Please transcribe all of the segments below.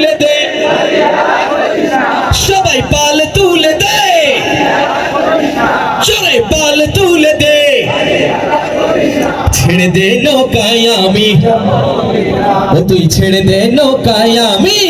তুলে দে। সবাই পাল তুলে দে। পাল তুলে দে। ছেড়ে দে নৌকায় আমি। তুই ছেড়ে দে নৌকায় আমি।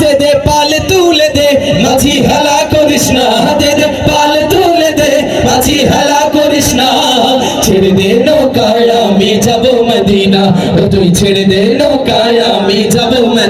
দে দে পাল তুলে দে, মাঝি হেলা করিস না। দে দে পাল তুলে দে, মাঝি হেলা করিস না। ছেড়ে দে নৌকায় আমি, যাব মদিনা। তুই ছেড়ে দে নৌকায় আমি যাব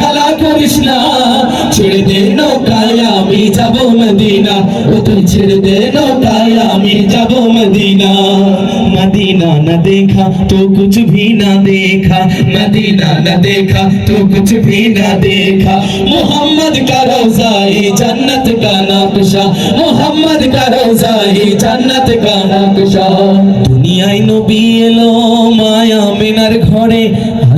হালা করিস না ছেড়ে দে নৌকায়, আমি যাব মদিনা। ও তুই ছেড়ে দে নৌকায়, আমি যাব মদিনা। মদিনা না দেখা, তো কুছ ভি না দেখা। মদিনা না দেখা, তো কুছ ভি না দেখা। মোহাম্মদ কা রওজা জান্নাত কা নাকশা। মোহাম্মদ কা রওজা জান্নাত কা নাকশা। দুনিয়ায় নবী এলো মায়া মিনার ঘরে।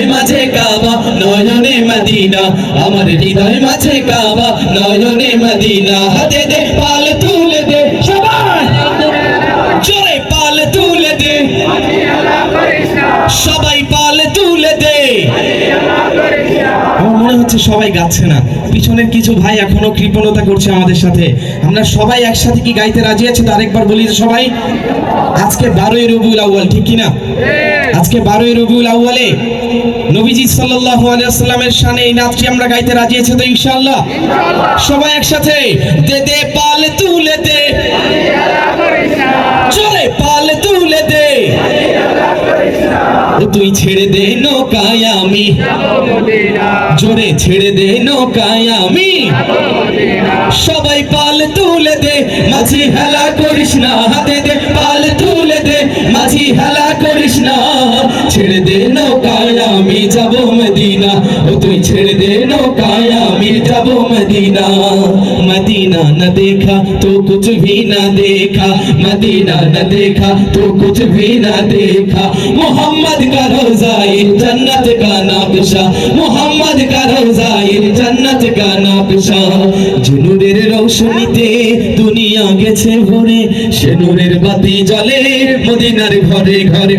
হৃদয় মাঝে কাবা, নয়নে মদিনা। আমার হৃদয় মাঝে কাবা, নয়নে মদিনা। হাতে দে, পাল তুলে দে, সবাই। জোরে পাল তুলে দে। সবাই পাল তুলে দে। আমার মনে হচ্ছে সবাই গাচ্ছে না। পিছনের কিছু ভাই এখনও কৃপণতা করছে আমাদের সাথে। আমরা সবাই একসাথে কি গাইতে রাজি আছি? তো আরেকবার বলি সবাই, আজকে বারোই রবিউল আউয়াল, ঠিক কি না আজকে বারোই রবিউল আউয়ালে নবীজি সাল্লাল্লাহু আলাইহি শানে এই নাচটি আমরা গাইতে রাজি আছি, তো ইনশাআল্লাহ। সবাই একসাথে, দে পাল তুলে দে। চলে পাল তুলে দে। তুই ছেড়ে দে নৌকায় আমি। জোরে ছেড়ে দে নৌকায় আমি। সবাই পাল তুলে দে, মাঝি হেলা করিস না, হাতে দে, পাল তুলে দে মাঝি হেলা করিস না ছেড়ে দে নৌকায় আমি যাব মদিনা ও তুই ছেড়ে দে নৌকায় আমি যাব মদিনা মদিনা न देखा तो कुछ भी न देखा मदीना न देखा तो कुछ भी न देखा मोहम्मद का रोजा ये जन्नत का नक्शा मोहम्मद का रोजा ये जन्नत का नक्शा যে নূরের রৌশনীতে দুনিয়া গেছে ভরে। সে নূরের বাতি জ্বলে মদিনার ঘরে ঘরে।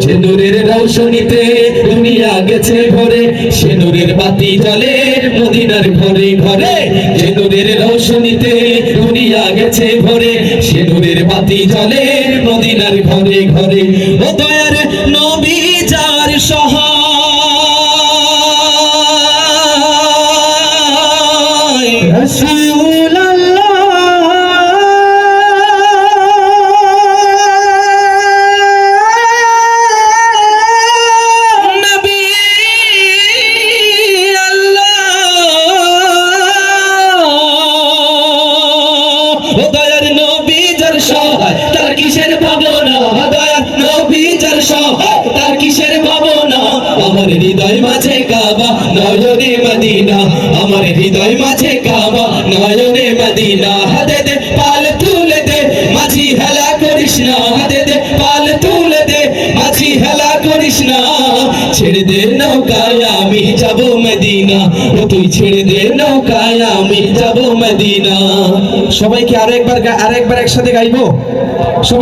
যে নূরের রৌশনীতে দুনিয়া গেছে ভরে, সে নূরের বাতি জ্বলে মদিনার ঘরে ঘরে। যে নূরের রৌশনীতে দুনিয়া গেছে ভরে, সে নূরের বাতি জ্বলে মদিনার ঘরে ঘরে। ও দয়ার নবী যার সহায় আমার হৃদয় মাঝে কাবা নয়নে মদিনা। আমার হৃদয় মাঝে ছেড়ে দে নৌকায়, আমি যাব মদিনা। ও তুই ছেড়ে দে নৌকায়, আমি যাব মদিনা। সবাইকে আরও একবার গা- একসাথে গাইবো? সবাই